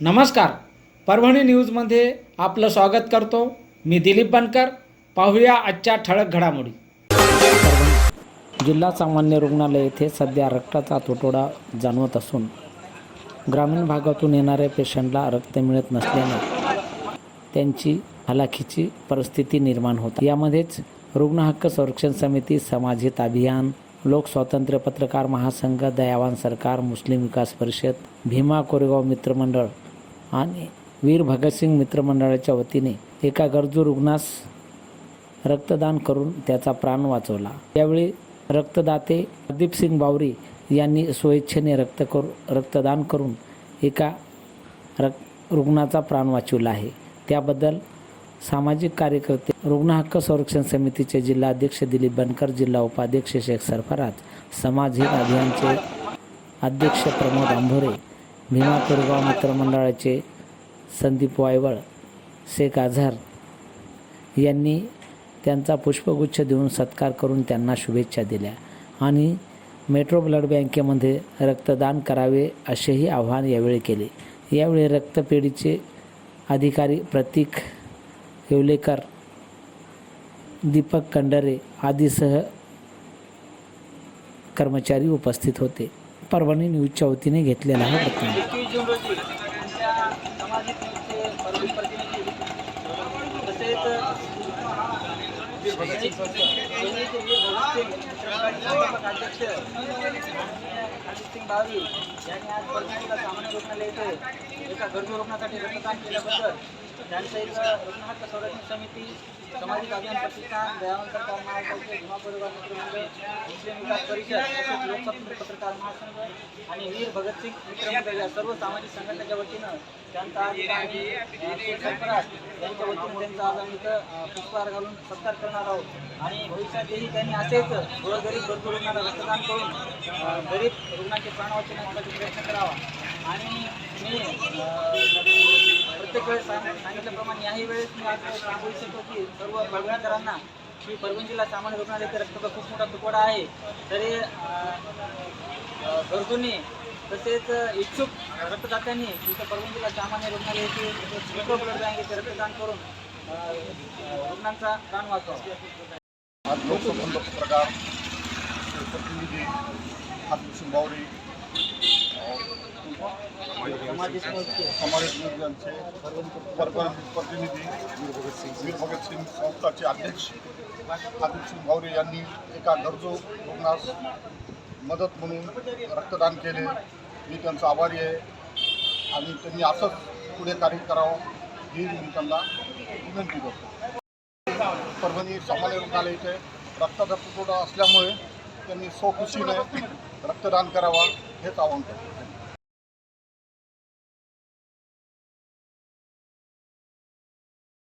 नमस्कार. परभणी न्यूजमध्ये आपलं स्वागत करतो. मी दिलीप बनकर. पाहूया आजच्या ठळक घडामोडी. जिल्हा सामान्य रुग्णालय येथे सध्या रक्ताचा तुटवडा जाणवत असून ग्रामीण भागातून येणाऱ्या पेशंटला रक्त मिळत नसल्याने त्यांची हलाखीची परिस्थिती निर्माण होते. यामध्येच रुग्ण हक्क संरक्षण समिती समाजहित अभियान लोक स्वातंत्र्य पत्रकार महासंघ दयावान सरकार मुस्लिम विकास परिषद भीमा कोरेगाव मित्रमंडळ आणि वीर भगतसिंग मित्रमंडळाच्या वतीने एका गरजू रुग्णास रक्तदान करून त्याचा प्राण वाचवला. यावेळी रक्तदाते प्रदीपसिंग बावरी यांनी स्वेच्छेने रक्त करू रक्तदान करून एका रक् रुग्णाचा प्राण वाचवला आहे. त्याबद्दल सामाजिक कार्यकर्ते रुग्ण हक्क संरक्षण समितीचे जिल्हाध्यक्ष दिलीप बनकर जिल्हा उपाध्यक्ष शेख सरफराज समाजहित अभियानचे अध्यक्ष प्रमोद आंभोरे भीमा कोरेगाव मित्रमंडळाचे संदीप वायवळ शेख आझार यांनी त्यांचा पुष्पगुच्छ देऊन सत्कार करून त्यांना शुभेच्छा दिल्या आणि मेट्रो ब्लड बँकेमध्ये रक्तदान करावे असेही आव्हान यावेळी केले. यावेळी रक्तपेढीचे अधिकारी प्रतीक येवलेकर दीपक कंडरे आदीसह कर्मचारी उपस्थित होते. परभणी न्यूजच्या वतीने घेतलेला हा सामाजिक प्रतिनिधी तसेच अध्यक्ष बावरी यांनी आज परभणीला सामान्य रुग्णालय येथे एका गरजू रुग्णासाठी रक्तदान केल्याबद्दल त्यांचं एक रुग्ण संरक्षण समिती सामाजिक अभियान प्रतिष्ठान दयावन सरकार महाराष्ट्राचे भीमा परिवार मित्रमंडळ मुस्लिम विकास परिषद तसेच पत्रकार महासंघ आणि वीर भगतसिंग मित्रमंडळ या सर्व सामाजिक संघटनेच्या वतीनं त्यांचा आज इथं सरफराज यांच्या वतीनं त्यांचा आज आम्ही इथं पुष्पहार घालून सत्कार करणार आहोत. आणि भविष्यातही त्यांनी असेच गोरगरीब गरजू रुग्णांना रक्तदान करून गरीब रुग्णांचे प्राण वाचवण्यासाठी प्रयत्न करावा. आणि मी प्रत्येक वेळेस सांग सांगितल्याप्रमाणे याही वेळेस मी आज सांगू इच्छितो की सर्व परभणीकरांना की परभणी जिल्हा सामान्य रुग्णालयाचा रक्ताचा खूप मोठा तुकडा आहे. तरी गरजूंनी तसेच इच्छुक रक्तदात्यांनी इथं परभणी जिल्हा सामान्य रुग्णालय मेट्रो ब्लड बँक येथे रक्तदान करून रुग्णांचा प्राण वाचवा. आज प्रतिनिधी हातभूषण समाजिक प्रतिनिधी वीर भगतसिंग संस्थाचे अध्यक्ष आदित्य भावरे यांनी एका गरजू रुग्णास मदत म्हणून रक्तदान केले मी त्यांचा आभारी आहे आणि त्यांनी असंच पुढे कार्य करावं ही मी त्यांना विनंती करतो परभणी सामान्य रुग्णालय इथे रक्ताचा तुटवडा असल्यामुळे त्यांनी स्वखुशीने रक्तदान करावा हेच आवाहन करतो.